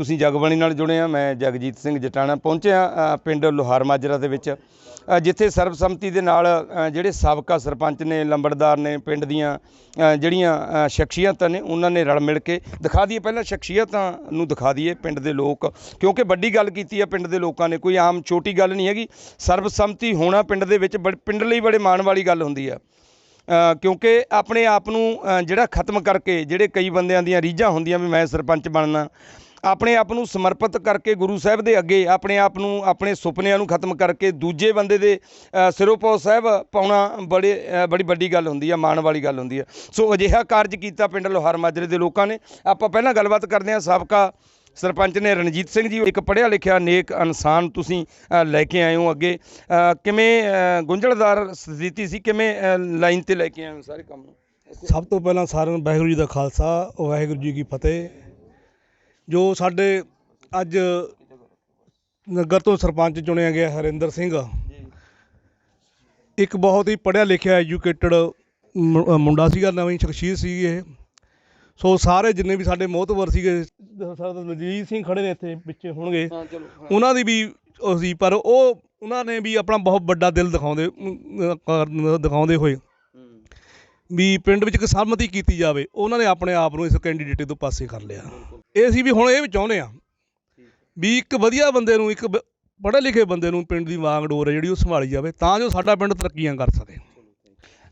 ਤੁਸੀਂ ਜਗਬਾਣੀ ਨਾਲ ਜੁੜੇ ਆ, ਮੈਂ ਜਗਜੀਤ ਸਿੰਘ ਜਟਾਣਾ ਪਹੁੰਚਿਆ ਪਿੰਡ ਲੋਹਾਰ ਮਾਜਰਾ ਦੇ ਵਿੱਚ। ਜਿੱਥੇ ਸਰਬਸੰਮਤੀ ਦੇ ਨਾਲ ਜਿਹੜੇ ਸਾਬਕਾ ਸਰਪੰਚ ਨੇ, ਲੰਬੜਦਾਰ ਨੇ, ਪਿੰਡ ਦੀਆਂ ਜਿਹੜੀਆਂ ਸ਼ਖਸੀਅਤਾਂ ਨੇ, ਉਹਨਾਂ ਨੇ ਰਲ ਮਿਲ ਕੇ ਦਿਖਾ ਦਈਏ, ਪਹਿਲਾਂ ਸ਼ਖਸੀਅਤਾਂ ਨੂੰ ਦਿਖਾ ਦਈਏ ਪਿੰਡ ਦੇ ਲੋਕ, ਕਿਉਂਕਿ ਵੱਡੀ ਗੱਲ ਕੀਤੀ ਆ ਪਿੰਡ ਦੇ ਲੋਕਾਂ ਨੇ, ਕੋਈ ਆਮ ਛੋਟੀ ਗੱਲ ਨਹੀਂ ਹੈਗੀ। ਸਰਬਸੰਮਤੀ ਹੋਣਾ ਪਿੰਡ ਦੇ ਵਿੱਚ ਬੜ- ਪਿੰਡ ਲਈ ਬੜੇ ਮਾਣ ਵਾਲੀ ਗੱਲ ਹੁੰਦੀ ਆ। ਕਿਉਂਕਿ ਆਪਣੇ ਆਪ ਨੂੰ ਜਿਹੜਾ ਖਤਮ ਕਰਕੇ, ਜਿਹੜੇ ਕਈ ਬੰਦਿਆਂ ਦੀਆਂ ਰੀਝਾਂ ਹੁੰਦੀਆਂ ਵੀ ਮੈਂ ਸਰਪੰਚ ਬਣਨਾ ਆਪਣੇ ਆਪ ਨੂੰ ਸਮਰਪਿਤ ਕਰਕੇ ਗੁਰੂ ਸਾਹਿਬ ਦੇ ਅੱਗੇ ਆਪਣੇ ਆਪ ਨੂੰ ਆਪਣੇ ਸੁਪਨਿਆਂ ਨੂੰ ਖਤਮ ਕਰਕੇ ਦੂਜੇ ਬੰਦੇ ਦੇ ਅ, ਸਾਹਿਬ ਪਾਉਣਾ ਬੜੇ ਬੜੀ ਵੱਡੀ ਗੱਲ ਹੁੰਦੀ ਆ ਮਾਣ ਵਾਲੀ ਗੱਲ ਹੁੰਦੀ ਆ। ਸੋ ਅਜਿਹਾ ਕਾਰਜ ਕੀਤਾ ਪਿੰਡ ਲੋਹਾਰ ਮਾਜਰੇ ਦੇ ਲੋਕਾਂ ਨੇ। ਆਪਾਂ ਪਹਿਲਾਂ ਗੱਲਬਾਤ ਕਰਦੇ ਹਾਂ ਸਾਬਕਾ ਸਰਪੰਚ ਨੇ ਰਣਜੀਤ ਸਿੰਘ ਜੀ ਇੱਕ ਪੜ੍ਹਿਆ ਲਿਖਿਆ ਨੇਕ ਇਨਸਾਨ ਤੁਸੀਂ ਲੈ ਕੇ ਆਏ ਹੋ ਅੱਗੇ। ਕਿਵੇਂ ਗੁੰਝਲਦਾਰ ਸਥਿਤੀ ਸੀ? ਕਿਵੇਂ ਲਾਈਨ ਤੇ ਲੈ ਕੇ ਆਏ ਹੋ ਸਾਰੇ ਕੰਮ ਨੂੰ? ਸਭ ਤੋਂ ਪਹਿਲਾਂ ਸਾਰਿਆਂ ਨੂੰ ਵਾਹਿਗੁਰੂ ਜੀ ਦਾ ਖਾਲਸਾ ਵਾਹਿਗੁਰੂ ਜੀ ਕੀ ਫਤਿਹ। ਜੋ ਸਾਡੇ ਅੱਜ ਨਗਰ ਤੋਂ ਸਰਪੰਚ ਚੁਣਿਆ ਗਿਆ ਹਰਿੰਦਰ ਸਿੰਘ। ਇੱਕ ਬਹੁਤ ਹੀ ਪੜ੍ਹਿਆ ਲਿਖਿਆ ਐਜੂਕੇਟਡ ਮੁੰਡਾ ਸੀਗਾ ਨਵੀਂ ਸ਼ਖਸੀਅਤ ਸੀ ਇਹ। ਸੋ ਸਾਰੇ ਜਿੰਨੇ ਵੀ ਸਾਡੇ ਮੋਹਤਵਰ ਸੀਗੇ ਸਰਦਾਰ ਲਜੀਤ ਸਿੰਘ ਖੜੇ ਨੇ ਇੱਥੇ ਪਿੱਛੇ ਹੋਣਗੇ। ਉਹਨਾਂ ਦੀ ਵੀ ਸੀ ਪਰ ਉਹ ਉਹਨਾਂ ਨੇ ਵੀ ਆਪਣਾ ਬਹੁਤ ਵੱਡਾ ਦਿਲ ਦਿਖਾਉਂਦੇ ਦਿਖਾਉਂਦੇ ਹੋਏ। ਵੀ ਪਿੰਡ ਵਿੱਚ ਇੱਕ ਸਹਿਮਤੀ ਕੀਤੀ ਜਾਵੇ, ਉਹਨਾਂ ਨੇ ਆਪਣੇ ਆਪ ਨੂੰ ਇਸ ਕੈਂਡੀਡੇਟ ਤੋਂ ਪਾਸੇ ਕਰ ਲਿਆ। ਇਹ ਅਸੀਂ ਵੀ ਹੁਣ ਇਹ ਵੀ ਚਾਹੁੰਦੇ ਆ ਵੀ ਇੱਕ ਵਧੀਆ ਬੰਦੇ ਨੂੰ, ਇੱਕ ਪੜ੍ਹੇ ਲਿਖੇ ਬੰਦੇ ਨੂੰ ਪਿੰਡ ਦੀ ਵਾਂਗ ਡੋਰ ਹੈ ਜਿਹੜੀ ਉਹ ਸੰਭਾਲੀ ਜਾਵੇ, ਤਾਂ ਜੋ ਸਾਡਾ ਪਿੰਡ ਤਰੱਕੀਆਂ ਕਰ ਸਕੇ।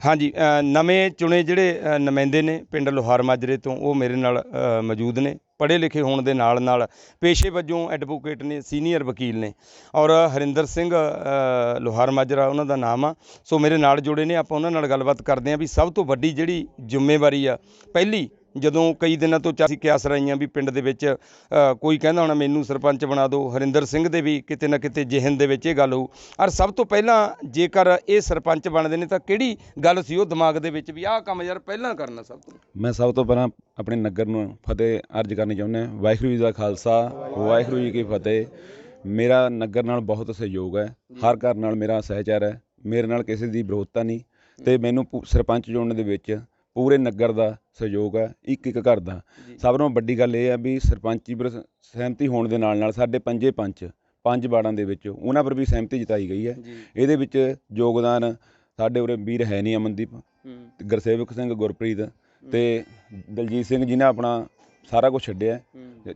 ਹਾਂਜੀ ਨਵੇਂ ਚੁਣੇ ਜਿਹੜੇ ਨੁਮਾਇੰਦੇ ਨੇ ਪਿੰਡ ਲੋਹਾਰ ਮਾਜਰੇ ਤੋਂ, ਉਹ ਮੇਰੇ ਨਾਲ ਮੌਜੂਦ ਨੇ। ਪੜ੍ਹੇ ਲਿਖੇ ਹੋਣ ਦੇ ਨਾਲ ਨਾਲ ਪੇਸ਼ੇ ਵਜੋਂ ਐਡਵੋਕੇਟ ਨੇ ਸੀਨੀਅਰ ਵਕੀਲ ਨੇ ਔਰ ਹਰਿੰਦਰ ਸਿੰਘ ਅ, ਲੋਹਾਰ ਮਾਜਰਾ ਉਹਨਾਂ ਦਾ ਨਾਮ ਆ। ਸੋ ਮੇਰੇ ਨਾਲ ਜੁੜੇ ਨੇ ਆਪਾਂ ਉਹਨਾਂ ਨਾਲ ਗੱਲਬਾਤ ਕਰਦੇ ਹਾਂ ਵੀ ਸਭ ਤੋਂ ਵੱਡੀ ਜਿਹੜੀ ਜ਼ਿੰਮੇਵਾਰੀ ਆ ਪਹਿਲੀ ਜਦੋਂ ਕਈ ਦਿਨਾਂ ਤੋਂ ਅਸੀਂ ਕਿਆਸ ਰਹੀਆਂ ਵੀ ਪਿੰਡ ਦੇ ਵਿੱਚ ਕੋਈ ਕਹਿੰਦਾ ਹੋਣਾ ਮੈਨੂੰ ਸਰਪੰਚ ਬਣਾ ਦਿਓ, ਹਰਿੰਦਰ ਸਿੰਘ ਦੇ ਵੀ ਕਿਤੇ ਨਾ ਕਿਤੇ ਜਿਹਨ ਦੇ ਵਿੱਚ ਇਹ ਗੱਲ ਹੋਊ। ਔਰ ਸਭ ਤੋਂ ਪਹਿਲਾਂ ਜੇਕਰ ਇਹ ਸਰਪੰਚ ਬਣਦੇ ਨੇ ਤਾਂ ਕਿਹੜੀ ਗੱਲ ਸੀ ਉਹ ਦਿਮਾਗ ਦੇ ਵਿੱਚ ਵੀ ਆਹ ਕੰਮ ਯਾਰ ਪਹਿਲਾਂ ਕਰਨਾ ਸਭ ਤੋਂ? ਮੈਂ ਸਭ ਤੋਂ ਪਹਿਲਾਂ ਆਪਣੇ ਨਗਰ ਨੂੰ ਫਤਿਹ ਅਰਜ ਕਰਨੀ ਚਾਹੁੰਦਾ ਵਾਹਿਗੁਰੂ ਜੀ ਦਾ ਖਾਲਸਾ, ਵਾਹਿਗੁਰੂ ਜੀ ਕੀ ਫਤਿਹ। ਮੇਰਾ ਨਗਰ ਨਾਲ ਬਹੁਤ ਸਹਿਯੋਗ ਹੈ। ਹਰ ਘਰ ਨਾਲ ਮੇਰਾ ਸਹਿਚਾਰ ਹੈ। ਮੇਰੇ ਨਾਲ ਕਿਸੇ ਦੀ ਵਿਰੋਧਤਾ ਨਹੀਂ। ਤੇ ਮੈਨੂੰ ਪੂ- ਸਰਪੰਚ ਚੁਣਨ ਦੇ ਵਿੱਚ ਪੂਰੇ ਨਗਰ ਦਾ ਸਹਿਯੋਗ ਹੈ ਇੱਕ ਇੱਕ ਘਰ ਦਾ। ਸਭ ਤੋਂ ਵੱਡੀ ਗੱਲ ਇਹ ਹੈ ਵੀ ਸਰਪੰਚੀ ਪਰ ਸਹਿਮਤੀ ਹੋਣ ਦੇ ਨਾਲ ਨਾਲ ਸਾਡੇ ਪੰਜੇ ਪੰਚ ਪੰਜ ਵਾਰਡਾਂ ਦੇ ਵਿੱਚ ਉਹਨਾਂ ਪਰ ਵੀ ਸਹਿਮਤੀ ਜਤਾਈ ਗਈ ਹੈ। ਇਹਦੇ ਵਿੱਚ ਯੋਗਦਾਨ ਸਾਡੇ ਉਰੇ ਵੀਰ ਹੈ ਨਹੀਂ ਅਮਨਦੀਪ ਗੁਰਸੇਵਕ ਸਿੰਘ ਗੁਰਪ੍ਰੀਤ ਤੇ ਦਲਜੀਤ ਸਿੰਘ ਜੀ ਨੇ ਆਪਣਾ ਸਾਰਾ ਕੁਝ ਛੱਡਿਆ।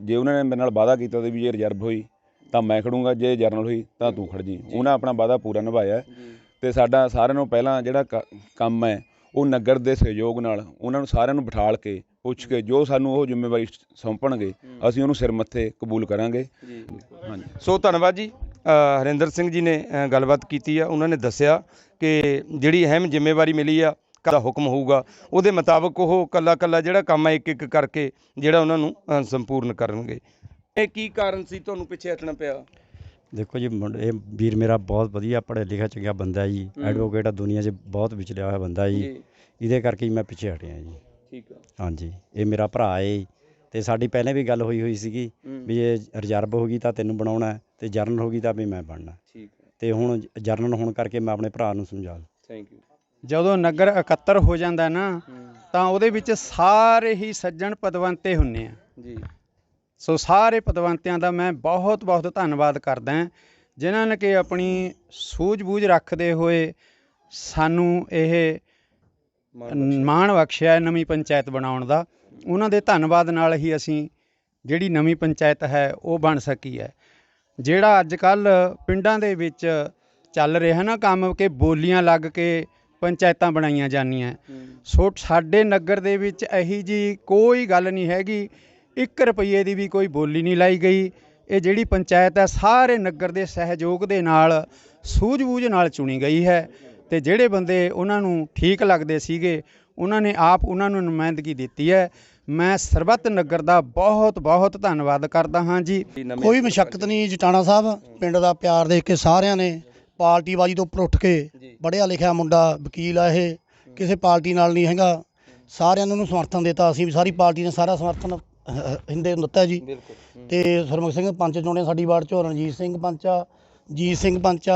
ਜੇ ਉਹਨਾਂ ਨੇ ਮੇਰੇ ਨਾਲ ਵਾਅਦਾ ਕੀਤਾ ਤੇ ਵੀ ਜੇ ਰਿਜ਼ਰਵ ਹੋਈ ਤਾਂ ਮੈਂ ਖੜੂੰਗਾ ਜੇ ਜਰਨਲ ਹੋਈ ਤਾਂ ਤੂੰ ਖੜ ਜੀ। ਉਹਨਾਂ ਆਪਣਾ ਵਾਅਦਾ ਪੂਰਾ ਨਿਭਾਇਆ। ਤੇ ਸਾਡਾ ਸਾਰਿਆਂ ਨੂੰ ਪਹਿਲਾਂ ਜਿਹੜਾ ਕੰਮ ਹੈ ਉਹ ਨਗਰ ਦੇ ਸਹਿਯੋਗ ਨਾਲ ਉਹਨਾਂ ਨੂੰ ਸਾਰਿਆਂ ਨੂੰ ਬਿਠਾਲ ਕੇ ਪੁੱਛ ਕੇ ਜੋ ਸਾਨੂੰ ਉਹ ਜ਼ਿੰਮੇਵਾਰੀ ਸੌਂਪਣਗੇ ਅਸੀਂ ਉਹਨੂੰ ਸਿਰ ਮੱਥੇ ਕਬੂਲ ਕਰਾਂਗੇ। ਜੀ। ਹਾਂਜੀ। ਸੋ ਧੰਨਵਾਦ ਜੀ। ਹਰਿੰਦਰ ਸਿੰਘ ਜੀ ਨੇ ਗੱਲਬਾਤ ਕੀਤੀ ਆ। ਉਹਨਾਂ ਨੇ ਦੱਸਿਆ ਕਿ ਜਿਹੜੀ ਅਹਿਮ ਜ਼ਿੰਮੇਵਾਰੀ ਮਿਲੀ ਆ ਦਾ ਹੁਕਮ ਹੋਊਗਾ। ਉਹਦੇ ਮੁਤਾਬਕ ਉਹ ਕੱਲਾ ਕੱਲਾ ਜਿਹੜਾ ਕੰਮ ਹੈ ਇੱਕ ਇੱਕ ਕਰਕੇ ਜਿਹੜਾ ਉਹਨਾਂ ਨੂੰ ਸੰਪੂਰਨ ਕਰਨਗੇ। ਇਹ ਕੀ ਕਾਰਨ ਸੀ? ਤੁਹਾਨੂੰ ਪਿੱਛੇ ਹਟਣਾ ਪਿਆ। ਦੇਖੋ ਜੀ ਮੁੰਡ- ਇਹ ਵੀਰ ਮੇਰਾ ਬਹੁਤ ਵਧੀਆ ਪੜ੍ਹਿਆ ਲਿਖਿਆ ਚੰਗਾ ਬੰਦਾ ਜੀ ਹੂੰ। ਐਡਵੋਕੇਟ ਆ ਦੁਨੀਆ 'ਚ ਬਹੁਤ ਵਿਚਲਿਆ ਹੋਇਆ ਬੰਦਾ ਜੀ। ਇਹਦੇ ਕਰਕੇ ਹੀ ਮੈਂ ਪਿੱਛੇ ਹਟਿਆ ਜੀ। ਠੀਕ ਆ। ਹਾਂਜੀ ਇਹ ਮੇਰਾ ਭਰਾ ਏ ਤੇ ਸਾਡੀ ਪਹਿਲਾਂ ਵੀ ਗੱਲ ਹੋਈ ਹੋਈ ਸੀਗੀ ਹੂੰ, ਵੀ ਇਹ ਰਿਜ਼ਰਵ ਹੋ ਗਈ ਤਾਂ ਤੈਨੂੰ ਬਣਾਉਣਾ ਹੈ ਤੇ ਜਰਨਲ ਹੋ ਗਈ ਤਾਂ ਵੀ ਮੈਂ ਬਣਨਾ। ਠੀਕ ਆ। ਤੇ ਹੁਣ ਜਰਨਲ ਹੋਣ ਕਰਕੇ ਮੈਂ ਆਪਣੇ ਭਰਾ ਨੂੰ ਸਮਝਾ ਥੈਂਕ ਯੂ ਜਦੋਂ ਨਗਰ ਇਕੱਤਰ ਹੋ ਜਾਂਦਾ ਨਾ ਤਾਂ ਉਹਦੇ ਵਿੱਚ ਸਾਰੇ ਹੀ ਸੱਜਣ ਪਦਵੰਤੇ ਹੁੰਨੇ ਆ। ਜੀ। ਸੋ ਸਾਰੇ ਪਦਵੰਤਿਆਂ ਦਾ ਮੈਂ ਬਹੁਤ ਬਹੁਤ ਧੰਨਵਾਦ ਕਰਦਾ ਹਾਂ ਜਿਨ੍ਹਾਂ ਨੇ ਕਿ ਆਪਣੀ ਸੂਝ-ਬੂਝ ਰੱਖਦੇ ਹੋਏ ਸਾਨੂੰ ਇਹ ਮਾਣ ਬਖਸ਼ਿਆ। ਨਵੀਂ ਪੰਚਾਇਤ ਬਣਾਉਣ ਦਾ। ਉਹਨਾਂ ਦੇ ਧੰਨਵਾਦ ਨਾਲ ਹੀ ਅਸੀਂ ਜਿਹੜੀ ਨਵੀਂ ਪੰਚਾਇਤ ਹੈ ਉਹ ਬਣ ਸਕੀ ਹੈ। ਜਿਹੜਾ ਅੱਜ ਕੱਲ ਪਿੰਡਾਂ ਦੇ ਵਿੱਚ ਚੱਲ ਰਿਹਾ ਨਾ ਕੰਮ ਕਿ ਬੋਲੀਆਂ ਲੱਗ ਕੇ ਪੰਚਾਇਤਾਂ ਬਣਾਈਆਂ ਜਾਂਦੀਆਂ। ਸੋ ਸਾਡੇ ਨਗਰ ਦੇ ਵਿੱਚ ਇਹੀ ਜੀ ਕੋਈ ਗੱਲ ਨਹੀਂ ਹੈਗੀ 1 ਰੁਪਏ ਦੀ ਵੀ ਕੋਈ ਬੋਲੀ ਨਹੀਂ ਲਾਈ ਗਈ। ਇਹ ਜਿਹੜੀ ਪੰਚਾਇਤ ਹੈ ਸਾਰੇ ਨਗਰ ਦੇ ਸਹਿਯੋਗ ਦੇ ਨਾਲ ਸੂਝ-ਬੂਝ ਨਾਲ ਚੁਣੀ ਗਈ ਹੈ ਤੇ ਜਿਹੜੇ ਬੰਦੇ ਉਹਨਾਂ ਨੂੰ ਠੀਕ ਲੱਗਦੇ ਸੀਗੇ ਉਹਨਾਂ ਨੇ ਆਪ ਉਹਨਾਂ ਨੂੰ ਨੁਮਾਇੰਦਗੀ ਦਿੱਤੀ ਹੈ। ਮੈਂ ਸਰਬੱਤ ਨਗਰ ਦਾ ਬਹੁਤ ਬਹੁਤ ਧੰਨਵਾਦ ਕਰਦਾ ਹਾਂ ਜੀ। ਕੋਈ ਮਸ਼ੱਕਤ ਨਹੀਂ ਜਟਾਣਾ ਸਾਹਿਬ ਪਿੰਡ ਦਾ ਪਿਆਰ ਦੇਖ ਕੇ ਸਾਰਿਆਂ ਨੇ ਪਾਰਟੀਬਾਜ਼ੀ ਤੋਂ ਉੱਪਰ ਉੱਠ ਕੇ ਪੜ੍ਹਿਆ ਲਿਖਿਆ ਮੁੰਡਾ ਵਕੀਲ ਆ ਇਹ ਕਿਸੇ ਪਾਰਟੀ ਨਾਲ ਨਹੀਂ ਹੈਗਾ। ਸਾਰਿਆਂ ਨੇ ਉਹਨੂੰ ਸਮਰਥਨ ਦਿੱਤਾ ਅਸੀਂ ਵੀ ਸਾਰੀ ਪਾਰਟੀ ਨੇ ਸਾਰਾ ਸਮਰਥਨ ਹਿੰਦੇ ਨੂੰ ਦਿੱਤਾ ਜੀ। ਤੇ ਸਰਮੁਖ ਸਿੰਘ ਪੰਚ ਚੁਣੇ ਸਾਡੀ ਵਾਰਡ ਚੋਂ ਰਣਜੀਤ ਸਿੰਘ ਪੰਚ ਜੀਤ ਸਿੰਘ ਪੰਚ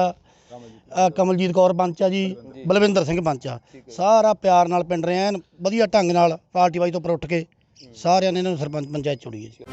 ਕਮਲਜੀਤ ਕੌਰ ਪੰਚ ਜੀ ਬਲਵਿੰਦਰ ਸਿੰਘ ਪੰਚ ਸਾਰਾ ਪਿਆਰ ਨਾਲ ਪਿੰਡ ਰਹੇ ਐਨ ਵਧੀਆ ਢੰਗ ਨਾਲ ਪਾਰਟੀਬਾਜ਼ੀ ਤੋਂ ਉੱਪਰ ਉੱਠ ਕੇ ਸਾਰਿਆਂ ਨੇ ਇਹਨਾਂ ਨੂੰ ਸਰਪੰਚ ਪੰਚਾਇਤ ਚੁਣੀ ਹੈ ਜੀ।